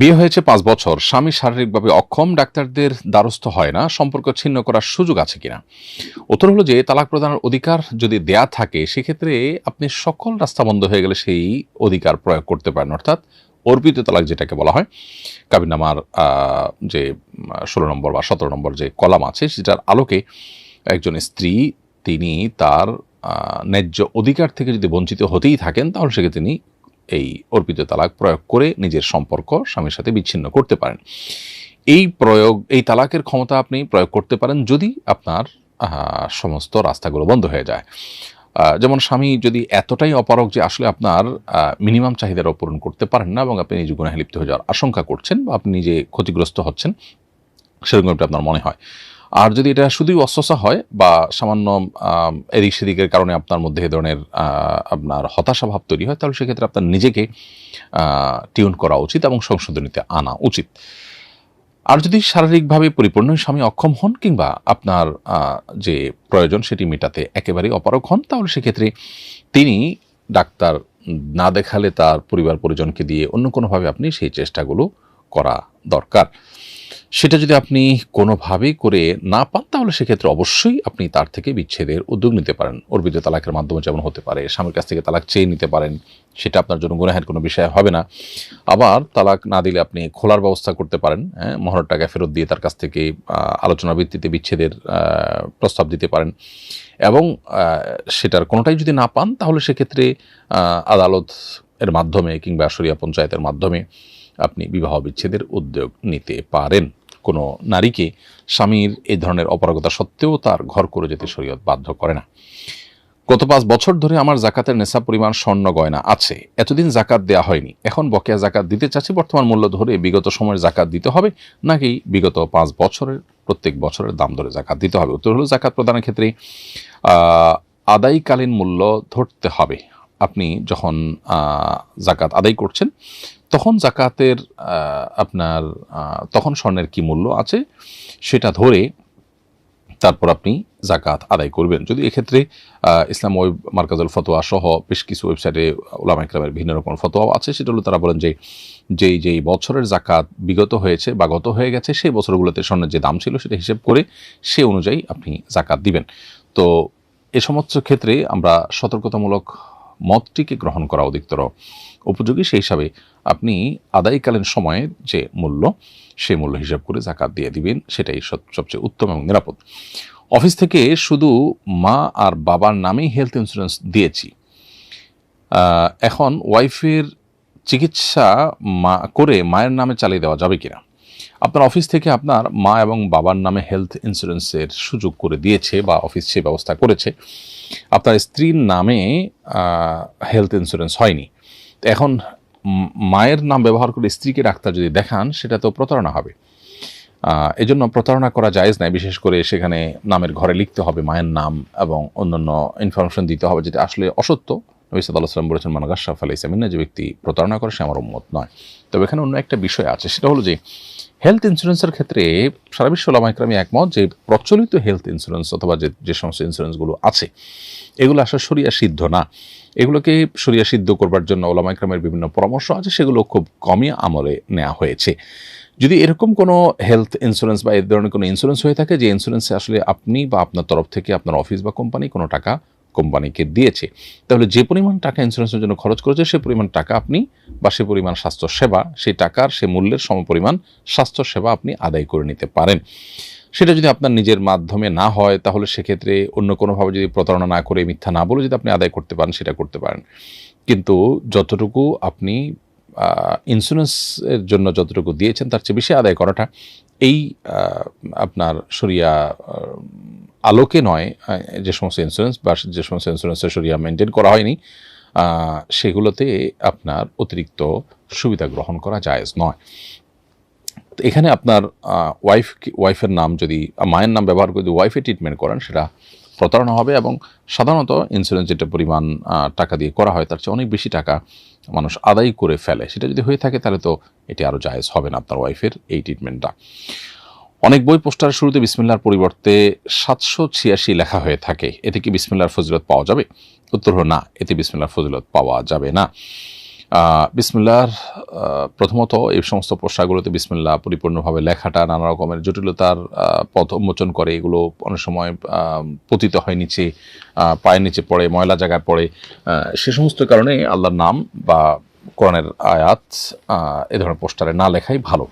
বিয়ে হয়েছে পাঁচ বছর। স্বামী শারীরিকভাবে অক্ষম, ডাক্তারদের দ্বারস্থ হয় না, সম্পর্ক ছিন্ন করার সুযোগ আছে কিনা? উত্তর হলো যে, তালাক প্রদানের অধিকার যদি দেয়া থাকে, সেক্ষেত্রে আপনি সকল রাস্তা বন্ধ হয়ে গেলে সেই অধিকার প্রয়োগ করতে পারেন। অর্থাৎ অর্পিত তালাক যেটাকে বলা হয় কাবিনামার যে, ষোলো নম্বর বা সতেরো নম্বর যে কলাম আছে, সেটার আলোকে একজন স্ত্রী, তিনি তার ন্যায্য অধিকার থেকে যদি বঞ্চিত হতেই থাকেন, তাহলে সেক্ষেত্রে তিনি এই অর্পিত তালাক প্রয়োগ করে নিজের সম্পর্ক স্বামীর সাথে বিচ্ছিন্ন করতে পারেন। এই প্রয়োগ, এই তালাকের ক্ষমতা আপনি প্রয়োগ করতে পারেন যদি আপনার সমস্ত রাস্তাগুলো বন্ধ হয়ে যায়। যেমন স্বামী যদি এতটাই অপারক যে আসলে আপনার মিনিমাম চাহিদারও পূরণ করতে পারেন না এবং আপনি নিজে গুণাহে লিপ্ত হয়ে যাওয়ার আশঙ্কা করছেন বা আপনি নিজে ক্ষতিগ্রস্ত হচ্ছেন সেরকম আপনার মনে হয়। আর যদি এটা শুধুই অস্বসা হয় বা সামান্য এদিক সেদিকের কারণে আপনার মধ্যে এ ধরনের আপনার হতাশা ভাব তৈরি হয়, তাহলে সেক্ষেত্রে আপনার নিজেকে টিউন করা উচিত এবং সংশোধনীতে আনা উচিত। আর যদি শারীরিকভাবে পরিপূর্ণ স্বামী অক্ষম হন কিংবা আপনার যে প্রয়োজন সেটি মেটাতে একেবারেই অপারক হন, তাহলে সেক্ষেত্রে তিনি ডাক্তার না দেখালে তার পরিবার পরিজনকে দিয়ে অন্য কোনোভাবে আপনি সেই চেষ্টাগুলো করা দরকার। সেটা যদি আপনি কোনোভাবেই করে না পান তাহলে সেক্ষেত্রে অবশ্যই আপনি তার থেকে বিচ্ছেদের উদ্যোগ নিতে পারেন। অর্পিত তালাকের মাধ্যমে যেমন হতে পারে স্বামীর কাছ থেকে তালাক চেয়ে নিতে পারেন সেটা আপনার জন্য গুনাহের কোনো বিষয় হবে না। আবার তালাক না দিলে আপনি খোলার ব্যবস্থা করতে পারেন হ্যাঁ মহরের টাকা ফেরত দিয়ে তার কাছ থেকে আহ, আলোচনার ভিত্তিতে বিচ্ছেদের প্রস্তাব দিতে পারেন। এবং সেটার কোনোটাই যদি না পান তাহলে সেক্ষেত্রে আদালত এর মাধ্যমে কিংবা সরিয়া পঞ্চায়েতের মাধ্যমে আপনি বিবাহ বিচ্ছেদের উদ্যোগ নিতে পারেন। কোনো নারীকে স্বামীর এই ধরনের অপারগতা সত্ত্বেও তার ঘর করে যেতে শরীয়ত বাধ্য করে না। গত পাঁচ বছর ধরে আমার জাকাতের নেশা পরিমাণ স্বর্ণ গয়না আছে। এতদিন জাকাত দেওয়া হয়নি। এখন বকেয়া জাকাত দিতে চাচ্ছি, বর্তমান মূল্য ধরে বিগত সময়ের জাকাত দিতে হবে, নাকি বিগত পাঁচ বছরের, প্রত্যেক বছরের দাম ধরে জাকাত দিতে হবে? উত্তর হলো, জাকাত প্রদানের ক্ষেত্রে আদায়কালীন মূল্য ধরতে হবে। আপনি যখন জাকাত আদায় করছেন, তখন জাকাতের আপনার তখন স্বর্ণের কি মূল্য আছে সেটা ধরে তারপর আপনি জাকাত আদায় করবেন। যদি এক্ষেত্রে ইসলাম ওয়েব মার্কাজুল ফতোয়া সহ বেশ কিছু ওয়েবসাইটে ওলামা ইকরামের ভিন্ন রকম ফতোয়াও আছে, সেটা হলো তারা বলেন যে, যেই যেই বছরের জাকাত বিগত হয়েছে বা গত হয়ে গেছে, সেই বছরগুলোতে স্বর্ণের যে দাম ছিল সেটা হিসেব করে সে অনুযায়ী আপনি জাকাত দিবেন। তো এ সমস্ত ক্ষেত্রে আমরা সতর্কতামূলক মতটিকে গ্রহণ করা অধিকতর উপযোগী। সেই হিসাবে আপনি আদায়কালীন সময়ের যে মূল্য সেই মূল্য হিসাব করে জাকাত দিয়ে দিবেন, সেটাই সবচেয়ে উত্তম এবং নিরাপদ। অফিস থেকে শুধু মা আর বাবার নামেই হেলথ ইন্স্যুরেন্স দিয়েছি। এখন ওয়াইফের চিকিৎসা মা, করে মায়ের নামে চালিয়ে দেওয়া যাবে কিনা? আপনার অফিস থেকে আপনার মা এবং বাবার নামে হেলথ ইন্স্যুরেন্সের সুযোগ করে দিয়েছে বা অফিস সে ব্যবস্থা করেছে। আপনার স্ত্রীর নামে হেলথ ইন্স্যুরেন্স হয়নি। এখন মায়ের নাম ব্যবহার করে স্ত্রীকে ডাক্তার যদি দেখান, সেটা তো প্রতারণা হবে। এজন্য প্রতারণা করা জায়েজ নাই বিশেষ করে সেখানে নামের ঘরে লিখতে হবে মায়ের নাম এবং অন্যান্য ইনফরমেশন দিতে হবে যেটা আসলে অসত্য। নবী সাল্লাহ সাল্লাম বলেছেন মানাগাশাফ আলাই সামিনা যে ব্যক্তি প্রতারণা করে, সে আমার উন্মত নয়। তবে এখানে অন্য একটা বিষয় আছে। সেটা হলো যে হেলথ ইন্স্যুরেন্সের ক্ষেত্রে সারা বিশ্ব ওলামাইকরামি একমত যে প্রচলিত হেলথ ইন্স্যুরেন্স অথবা যে যে সমস্ত ইন্স্যুরেন্সগুলো আছে, এগুলো আসলে সরিয়া সিদ্ধ না। এগুলোকে সরিয়া সিদ্ধ করবার জন্য ওলামাইক্রামের বিভিন্ন পরামর্শ আছে, সেগুলো খুব কমই আমলে নেওয়া হয়েছে। যদি এরকম কোনো হেলথ ইন্স্যুরেন্স বা এই ধরনের কোনো ইন্স্যুরেন্স হয়ে থাকে, যে ইন্স্যুরেন্সে আসলে আপনি বা আপনার তরফ থেকে, আপনার অফিস বা কোম্পানি কোনো টাকা কোম্পানিকে দিয়েছে। তাহলে যে পরিমাণ টাকা ইন্স্যুরেন্সের জন্য খরচ করেছে, সে পরিমাণ টাকা আপনি বা সে পরিমাণ স্বাস্থ্য সেবা সেই টাকার, সে মূল্যের সমপরিমাণ স্বাস্থ্য সেবা আপনি আদায় করে নিতে পারেন। সেটা যদি আপনার নিজের মাধ্যমে না হয়, তাহলে সেক্ষেত্রে অন্য কোনোভাবে যদি প্রতারণা না করে, মিথ্যা না বলে যদি আপনি আদায় করতে পারেন, সেটা করতে পারেন। কিন্তু যতটুকু আপনি ইন্স্যুরেন্সের জন্য যতটুকু দিয়েছেন, তার চেয়ে বেশি আদায় করাটা এই আপনার সরিয়া আলোকে নয় যে সমস্ত ইন্স্যুরেন্স বা যে সমস্ত ইন্স্যুরেন্সের সরিয়া মেনটেন করা হয়নি সেগুলোতে আপনার অতিরিক্ত সুবিধা গ্রহণ করা জায়েজ নয়। এখানে আপনার ওয়াইফ ওয়াইফের নাম যদি, মায়ের নাম ব্যবহার করে যদি ওয়াইফে ট্রিটমেন্ট করেন, সেটা প্রতারণা হবে এবং সাধারণত ইন্স্যুরেন্স যেটা পরিমাণ টাকা দিয়ে করা হয়, তার চেয়ে অনেক বেশি টাকা মানুষ আদায় করে ফেলে। সেটা যদি হয়ে থাকে তাহলে তো এটি আরও জায়েজ হবে না আপনার ওয়াইফের এই ট্রিটমেন্টটা অনেক বই পোস্টারের শুরুতে বিসমিল্লার পরিবর্তে সাতশো ছিয়াশি লেখা হয়ে থাকে। এতে কি বিসমিল্লার ফজিলত পাওয়া যাবে? উত্তর হল না, এতে বিসমিল্লার ফজিলত পাওয়া যাবে না। আহ, প্রথমত এই সমস্ত পোশাকগুলোতে বিসমুল্লাহ পরিপূর্ণভাবে লেখাটা নানা রকমের জটিলতার পথ উন্মোচন করে। এগুলো অনেক সময় পতিত হয় নিচে পায়ের নিচে পড়ে ময়লা জায়গায় পড়ে। সে সমস্ত কারণে আল্লাহর নাম বা কোরআনের আয়াত এ ধরনের পোস্টারে না লেখাই ভালো।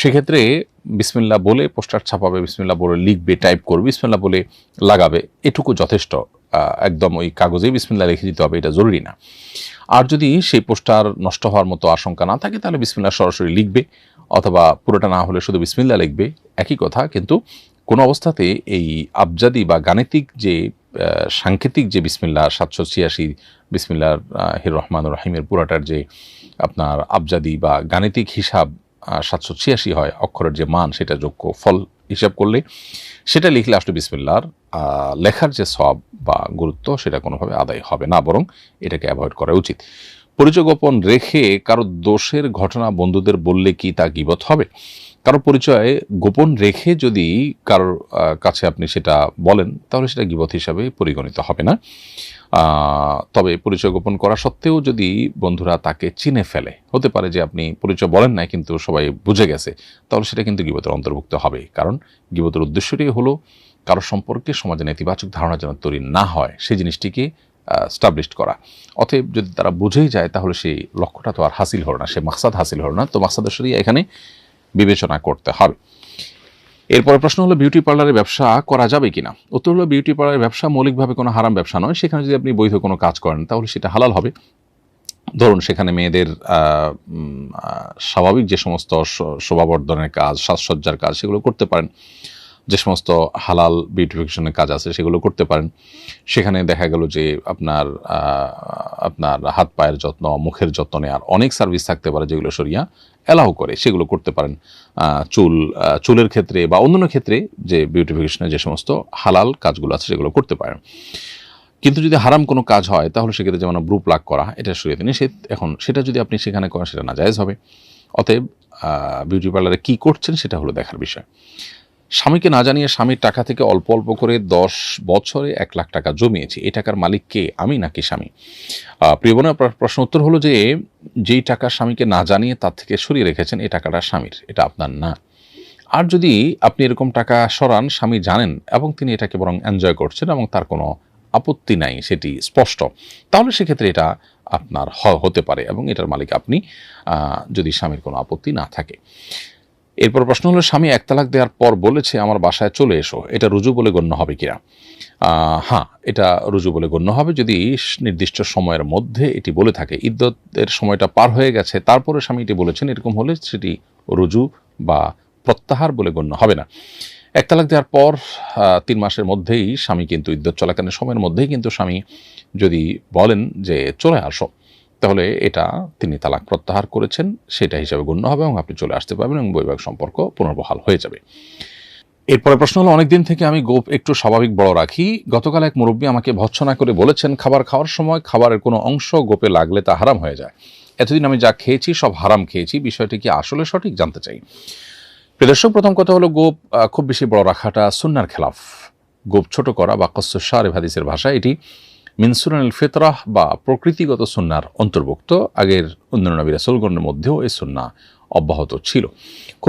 সেক্ষেত্রে বিসমিল্লা বলে পোস্টার ছাপাবে বিসমিল্লা বলে লিখবে, টাইপ করবে বিসমিল্লা বলে লাগাবে, এটুকু যথেষ্ট। একদম ওই কাগজেই বিসমিল্লা লিখে দিতে হবে, এটা জরুরি না। আর যদি সেই পোস্টার নষ্ট হওয়ার মতো আশঙ্কা না থাকে, তাহলে বিসমিল্লা সরাসরি লিখবে, অথবা পুরোটা না হলে শুধু বিসমিল্লা লিখবে, একই কথা। কিন্তু কোনো অবস্থাতে এই আবজাদি বা গাণিতিক যে সাংকেতিক যে বিসমিল্লা সাতশো ছিয়াশি বিসমিল্লার হির রহমান রহিমের পুরাটার যে আপনার আবজাদি বা গাণিতিক হিসাব সাতশো ছিয়াশি হয় অক্ষরের যে মান, সেটা যোগ্য ফল হিসাব করলে সেটা লিখলে আসলে বিসমিল্লার লেখার যে সব বা গুরুত্ব সেটা কোনোভাবে আদায় হবে না, বরং এটাকে অ্যাভয়েড করা উচিত। পরিচয় গোপন রেখে কারও দোষের ঘটনা বন্ধুদের বললে কি তা গিবত হবে? কারও পরিচয় গোপন রেখে যদি কারোর কাছে আপনি সেটা বলেন, তাহলে সেটা গিবত হিসাবে পরিগণিত হবে না। তবে পরিচয় গোপন করা সত্ত্বেও যদি বন্ধুরা তাকে চিনে ফেলে, হতে পারে যে আপনি পরিচয় বলেন না কিন্তু সবাই বুঝে গেছে, তাহলে সেটা কিন্তু গিবতের অন্তর্ভুক্ত হবে। কারণ গিবতের উদ্দেশ্যটি হলো কারও সম্পর্কে সমাজে নেতিবাচক ধারণা যেন তৈরি না হয়, সেই জিনিসটিকে স্টাবলিশ করা। অতএব যদি তারা বুঝেই যায়, তাহলে সেই লক্ষ্যটা তো আর হাসিল হলো না, সে মাকসাদ হাসিল হলো না। তো মাকসাদ এখানে বিবেচনা করতে হবে। এরপরে প্রশ্ন হলো বিউটি পার্লারের ব্যবসা করা যাবে কিনা? উত্তর হলো বিউটি পার্লারের ব্যবসা মৌলিকভাবে কোনো হারাম ব্যবসা নয়। সেখানে যদি আপনি বৈধ কোনো কাজ করেন, তাহলে সেটা হালাল হবে। ধরুন, সেখানে মেয়েদের স্বাভাবিক যে সমস্ত শোভাবর্ধনের কাজ, সাজসজ্জার কাজ, সেগুলো করতে পারেন। যে সমস্ত হালাল বিউটিফিকেশনের কাজ আছে সেগুলো করতে পারেন। সেখানে দেখা গেল যে আপনার আপনার হাত পায়ের যত্ন, মুখের যত্ন নেওয়ার অনেক সার্ভিস থাকতে পারে যেগুলো সরিয়া অ্যালাউ করে, সেগুলো করতে পারেন। চুল চুলের ক্ষেত্রে বা অন্যান্য ক্ষেত্রে যে বিউটিফিকেশনের যে সমস্ত হালাল কাজগুলো আছে সেগুলো করতে পারেন। কিন্তু যদি হারাম কোনো কাজ হয়, তাহলে সেক্ষেত্রে যেমন ব্রু প্লাগ করা, এটা শরীয়তে নিষেধ। এখন সেটা যদি আপনি সেখানে করেন, সেটা নাজায়েজ হবে। অতএব বিউটি পার্লারে কী করছেন সেটা হলো দেখার বিষয়। স্বামীকে না জানিয়ে স্বামীর টাকা থেকে অল্প অল্প করে দশ বছরে এক লাখ টাকা জমিয়েছি। এই টাকার মালিক কে? আমি নাকি স্বামী? প্রিয় প্রশ্ন উত্তর হলো যে, যেই টাকা স্বামীকে না জানিয়ে তার থেকে সরিয়ে রেখেছেন এই টাকাটা স্বামীর, এটা আপনার না। আর যদি আপনি এরকম টাকা সরান, স্বামী জানেন এবং তিনি এটাকে বরং এনজয় করছেন এবং তার কোনো আপত্তি নাই, সেটি স্পষ্ট, তাহলে সেক্ষেত্রে এটা আপনার হতে পারে এবং এটার মালিক আপনি যদি স্বামীর কোনো আপত্তি না থাকে। এরপর প্রশ্ন হলো, স্বামী, এক তালাক দেওয়ার পর বলেছে আমার বাসায় চলে এসো, এটা রুজু বলে গণ্য হবে কিনা? হ্যাঁ এটা রুজু বলে গণ্য হবে যদি নির্দিষ্ট সময়ের মধ্যে এটি বলে থাকে। ইদ্যতের সময়টা পার হয়ে গেছে, তারপরে স্বামী এটি বলেছেন, এরকম হলে সেটি রুজু বা প্রত্যাহার বলে গণ্য হবে না। এক তালাক দেওয়ার পর তিন মাসের মধ্যেই স্বামী কিন্তু ইদ্যত চলাকালীন সময়ের মধ্যেই কিন্তু স্বামী যদি বলেন যে চলে আসো তাহলে এটা তিনি তালাক প্রত্যাহার করেছেন, সেটা হিসাবে গণ্য হবে এবং আপনি চলে আসতে পারবেন এবং বৈবাহিক সম্পর্ক পুনর্বহাল হয়ে যাবে। এরপরে প্রশ্ন হলো, অনেকদিন থেকে আমি গোপ একটু স্বাভাবিক বড় রাখি। গতকাল এক মুরব্বী আমাকে ভৎসনা করে বলেছেন, খাবার খাওয়ার সময় খাবারের কোনো অংশ গোপে লাগলে তা হারাম হয়ে যায়। এতদিন আমি যা খেয়েছি সব হারাম খেয়েছি, বিষয়টি কি আসলে সঠিক জানতে চাই। প্রিয় দর্শক, প্রথম কথা হলো গোপ খুব বেশি বড় রাখাটা সুন্নার খেলাফ। গোপ ছোট করা বা কස්සসার হাদিসের ভাষা এটি। মিনসুরানিল ফেতরাহ বা প্রকৃতিগত সুন্নার অন্তর্ভুক্ত আগের অন্যান্য নবী রাসুলগণের মধ্যেও এই সুন্না অব্যাহত ছিল।